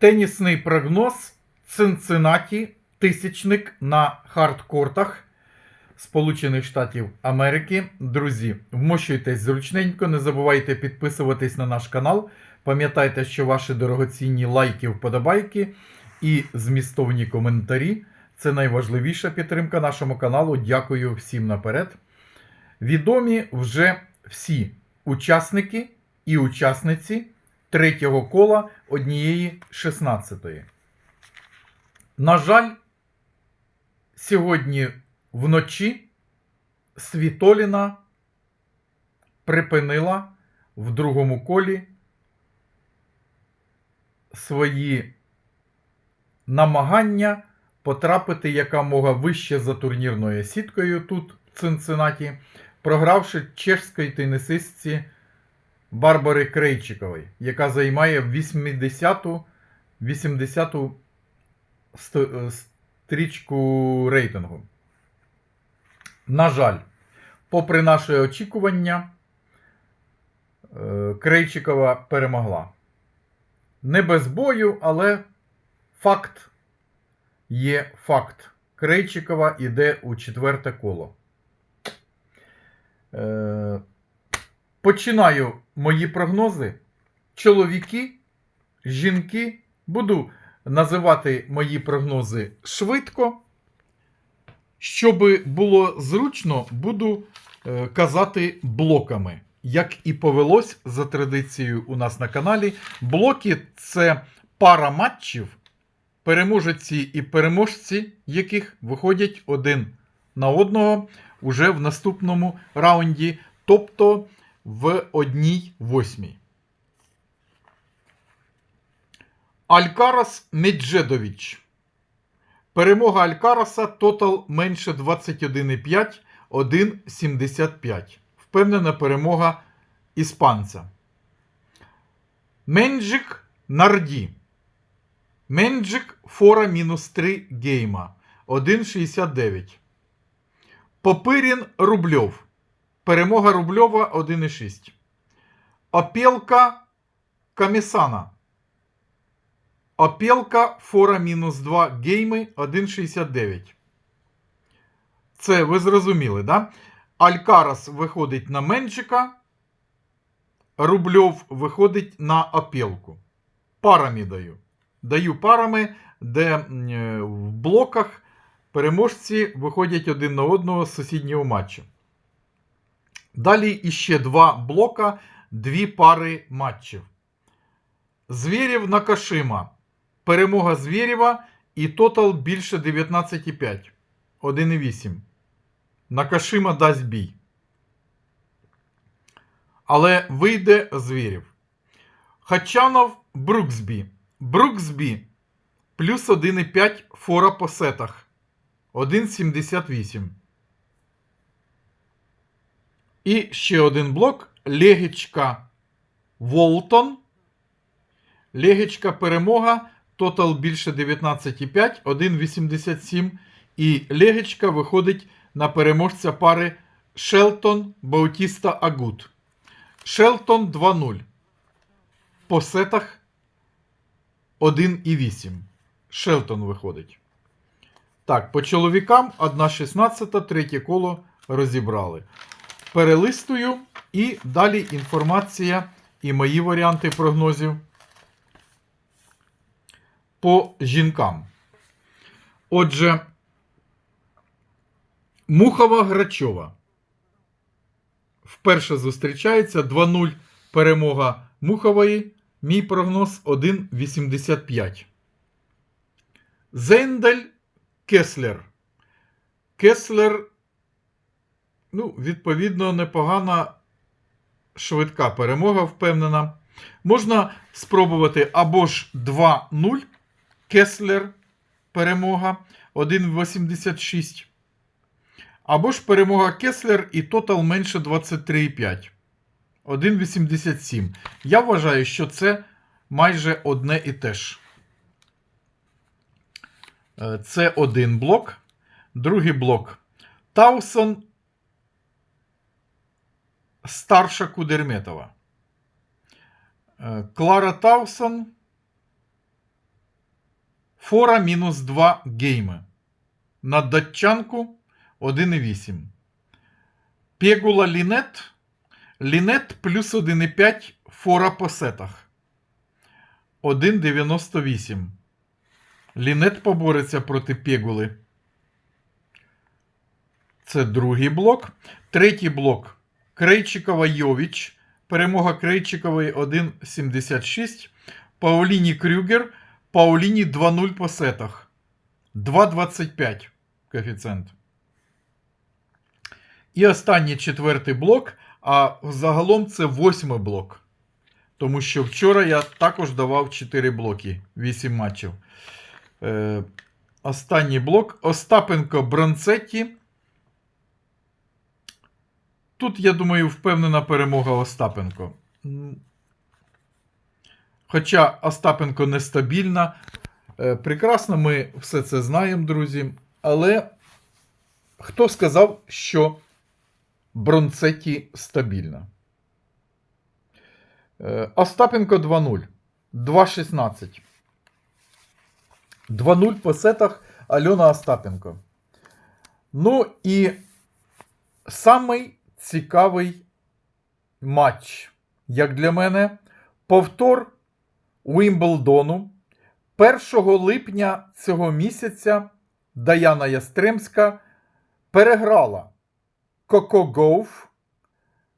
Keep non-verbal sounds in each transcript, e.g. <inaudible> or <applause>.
Тенісний прогноз Цинциннаті тисячник на хардкортах Сполучених Штатів Америки. Друзі, вмощуйтесь зручненько, не забувайте підписуватись на наш канал. Пам'ятайте, що ваші дорогоцінні лайки, вподобайки і змістовні коментарі це найважливіша підтримка нашому каналу. Дякую всім наперед. Відомі вже всі учасники і учасниці третього кола однієї 16-ї. На жаль, сьогодні вночі Світоліна припинила в другому колі свої намагання потрапити якомога вище за турнірною сіткою тут, в Цинциннаті, програвши чешській тенісистці Барбари Крейчикової, яка займає 80-ту 80-ту ст- е, стрічку рейтингу. На жаль, попри наші очікування, е, Крейчикова перемогла. Не без бою, але факт є факт. Крейчикова йде у четверте коло. Е, Починаю мої прогнози. Чоловіки, жінки. Буду називати мої прогнози швидко. Щоб було зручно, буду е, казати блоками. Як і повелось за традицією у нас на каналі. Блоки це пара матчів, переможці і переможці, яких виходять один на одного уже в наступному раунді, тобто в одній восьмій. Алькарас Меджедович. Перемога Алькараса тотал менше 21,5, 1,75. Впевнена перемога іспанця. Менджик Нарді. Менджик фора мінус 3 гейма. 1,69. Попирін Рубльов. Перемога Рубльова 1,6. Опілка Камісана. Опілка фора мінус 2 гейми 1,69. Це ви зрозуміли, да? Алькарас виходить на Менчика. Рубльов виходить на опілку. Парами даю. Даю парами, де е, в блоках переможці виходять один на одного з сусіднього матчу. Далі іще два блока, дві пари матчів. Звєрєв Накашима. Перемога Звєрєва і тотал більше 19,5. 1,8. Накашима дасть бій. Але вийде Звєрєв. Хачанов Бруксбі. Бруксбі плюс 1,5 фора по сетах. 1,78. І ще один блок. Легічка Волтон. Легічка перемога. Тотал більше 19,5, 1,87. І Легічка виходить на переможця пари Шелтон Баутіста Агут. Шелтон 2-0. По сетах 1,8. Шелтон виходить. Так, по чоловікам 1,16, третє коло розібрали. Перелистую і далі інформація і мої варіанти прогнозів по жінкам. Отже, Мухова Грачова. Вперше зустрічається 2-0 перемога Мухової. Мій прогноз 1,85. Зендель Кеслер. Кеслер, ну, відповідно, непогана швидка перемога, впевнена. Можна спробувати або ж 2-0. Кеслер перемога 1,86. Або ж перемога Кеслер і тотал менше 23,5. 1,87. Я вважаю, що це майже одне і те ж. Е, Це один блок. Другий блок. Таусон старша Кудерметова. Е, Клара Таусон Фора мінус 2 гейми. На датчанку 1,8. Пегула Лінет. Лінет плюс 1,5 фора по сетах. 1,98. Лінет побореться проти Пегули. Це другий блок. Третій блок. Крейчикова Йовіч. Перемога Крейчикової 1,76. Пауліні Крюгер. Пауліні 2-0 по сетах. 2,25 коефіцієнт. І останній четвертий блок. А загалом це восьмий блок. Тому що вчора я також давав 4 блоки, 8 матчів. Е, останній блок. Остапенко Бронцетті. Тут, я думаю, впевнена перемога Остапенко. Хоча Остапенко нестабільна. Е, Прекрасно, ми все це знаємо, друзі. Але хто сказав, що Бронцетті стабільна? Е, Остапенко 2-0. 2-16. 2-0 по сетах Альона Остапенко. Ну і самий цікавий матч, як для мене, повтор Уімблдону. 1 липня цього місяця Даяна Ястремська переграла Коко Гоуф,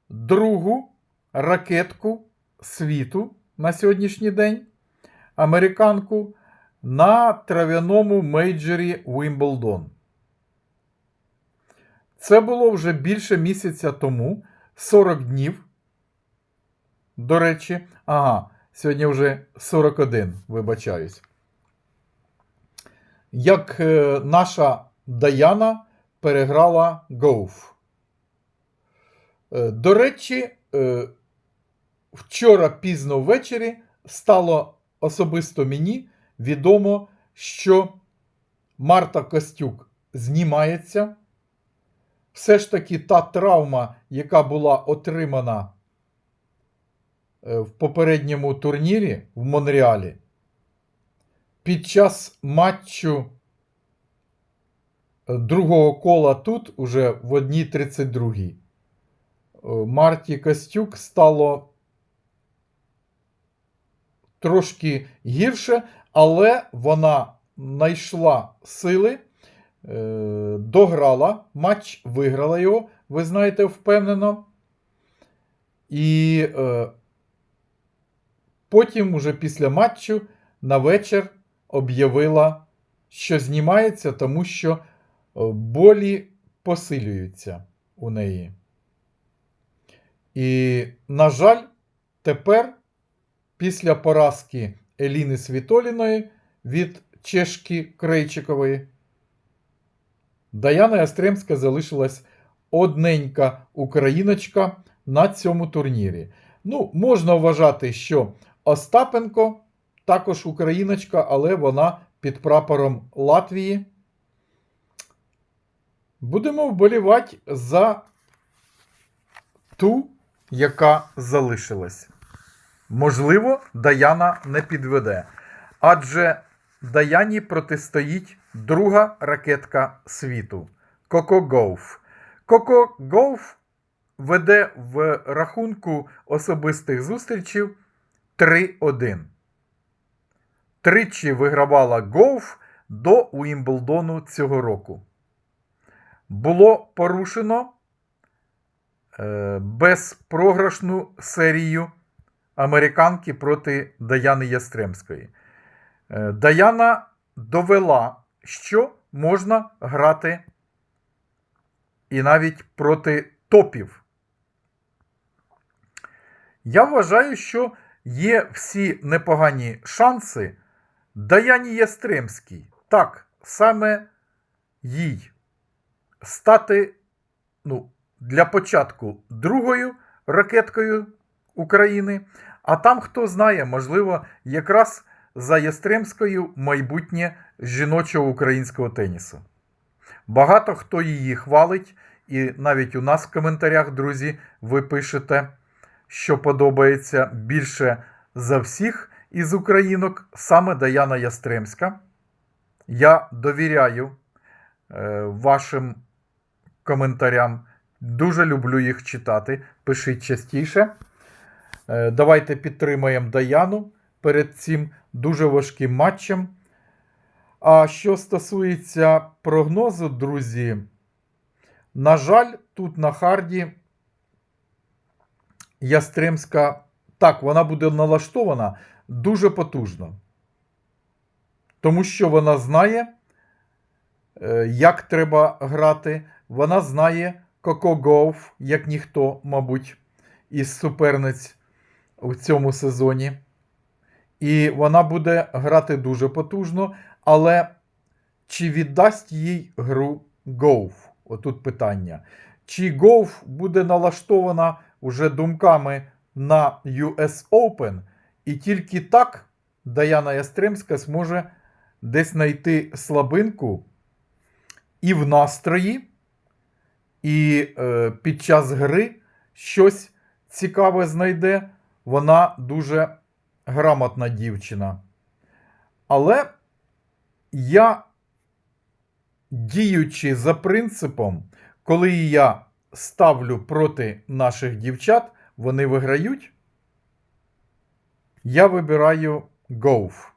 другу ракетку світу на сьогоднішній день, американку, на трав'яному мейджорі Уімблдон. Це було вже більше місяця тому, 40 днів. До речі, ага, сьогодні вже 41, вибачаюсь. Як е, наша Даяна переграла Гоуф. Е, До речі, е, вчора пізно ввечері стало особисто мені відомо, що Марта Костюк знімається. Все ж таки та травма, яка була отримана е, в попередньому турнірі в Монреалі, під час матчу е, другого кола тут, уже в 1.32, е, Марті Костюк стало трошки гірше, але вона знайшла сили, дограла матч, виграла його, ви знаєте, впевнено. І е, потім, уже після матчу, на вечір об'явила, що знімається, тому що е, болі посилюються у неї. І, на жаль, тепер, після поразки Еліни Світоліної від Чешки Крейчикової, Даяна Ястремська залишилась одненька україночка на цьому турнірі. Ну, можна вважати, що Остапенко також україночка, але вона під прапором Латвії. Будемо вболівати за ту, яка залишилась. Можливо, Даяна не підведе. Адже Даяні протистоїть друга ракетка світу Коко Гоуф. Коко Гоуф веде в рахунку особистих зустрічів 3-1. Тричі вигравала Гоуф до Уімблдону цього року. Було порушено е, безпрограшну серію американки проти Даяни Ястремської. Е, Даяна довела, що можна грати і навіть проти топів. Я вважаю, що є всі непогані шанси Даяні Ястремській. Так, саме їй стати ну, для початку другою ракеткою України. А там, хто знає, можливо, якраз за Ястремською майбутнє жіночого українського тенісу. Багато хто її хвалить, і навіть у нас в коментарях, друзі, ви пишете, що подобається більше за всіх із українок саме Даяна Ястремська. Я довіряю е, вашим коментарям. Дуже люблю їх читати. Пишіть частіше. Е, Давайте підтримаємо Даяну перед цим дуже важким матчем. А що стосується прогнозу, друзі, на жаль, тут на Харді Ястремська, так, вона буде налаштована дуже потужно. Тому що вона знає, е, як треба грати. Вона знає Коко Гоуф, як ніхто, мабуть, із суперниць у цьому сезоні. І вона буде грати дуже потужно, але чи віддасть їй гру Гоуф? Отут питання. Чи Гоуф буде налаштована уже думками на US Open, і тільки так Даяна Ястремська зможе десь знайти слабинку і в настрої, і е, під час гри щось цікаве знайде. Вона дуже грамотна дівчина. Але я, діючи за принципом, коли я ставлю проти наших дівчат, вони виграють, я вибираю Гоуф.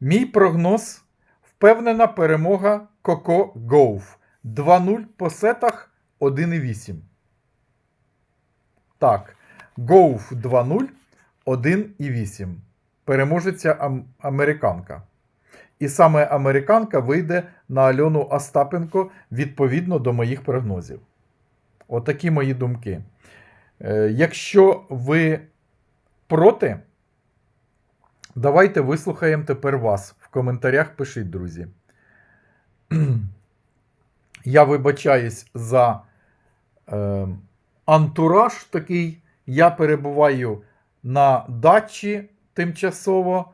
Мій прогноз впевнена перемога Коко Гоуф. 2-0 по сетах 1,8. Так, Гоуф 2-0, 1,8. Переможеться американка. І саме американка вийде на Альону Остапенко відповідно до моїх прогнозів. Отакі мої думки. Е, якщо ви проти, давайте вислухаємо тепер вас. В коментарях пишіть, друзі. <clears throat> Я вибачаюсь за е, антураж такий. Я перебуваю на дачі тимчасово.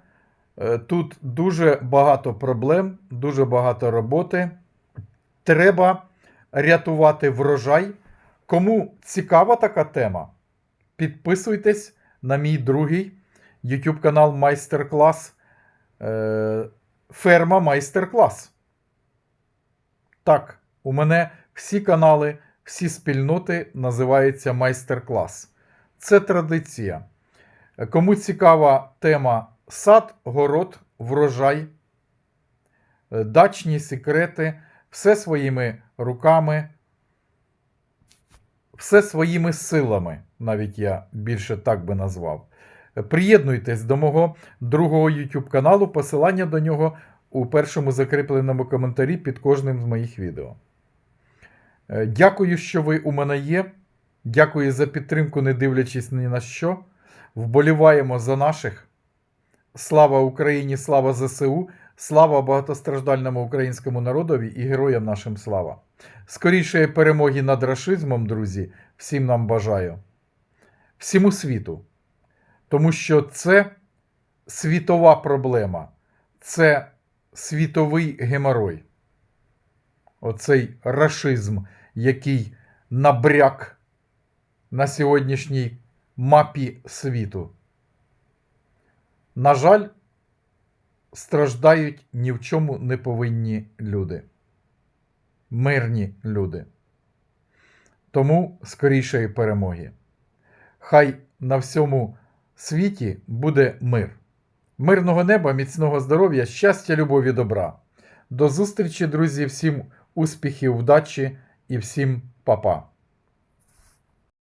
Е, Тут дуже багато проблем, дуже багато роботи. Треба рятувати врожай. Кому цікава така тема, підписуйтесь на мій другий YouTube канал Майстер-клас. Е, Ферма Майстер-клас. Так, у мене всі канали, всі спільноти називаються майстер-клас. Це традиція. Кому цікава тема сад, город, врожай, дачні секрети, все своїми руками, все своїми силами, навіть я більше так би назвав. Приєднуйтесь до мого другого YouTube каналу, посилання до нього у першому закріпленому коментарі під кожним з моїх відео. Дякую, що ви у мене є. Дякую за підтримку, не дивлячись ні на що. Вболіваємо за наших. Слава Україні, слава ЗСУ, слава багатостраждальному українському народові і героям нашим слава. Скорішої перемоги над рашизмом, друзі, всім нам бажаю. Всьому світу. Тому що це світова проблема, це світовий геморой. Оцей рашизм, який набряк на сьогоднішній мапі світу. На жаль, страждають ні в чому не повинні люди. Мирні люди. Тому скорішої перемоги. Хай на всьому світі буде мир. Мирного неба, міцного здоров'я, щастя, любові, добра. До зустрічі, друзі, всім успіхів, вдачі і всім па-па.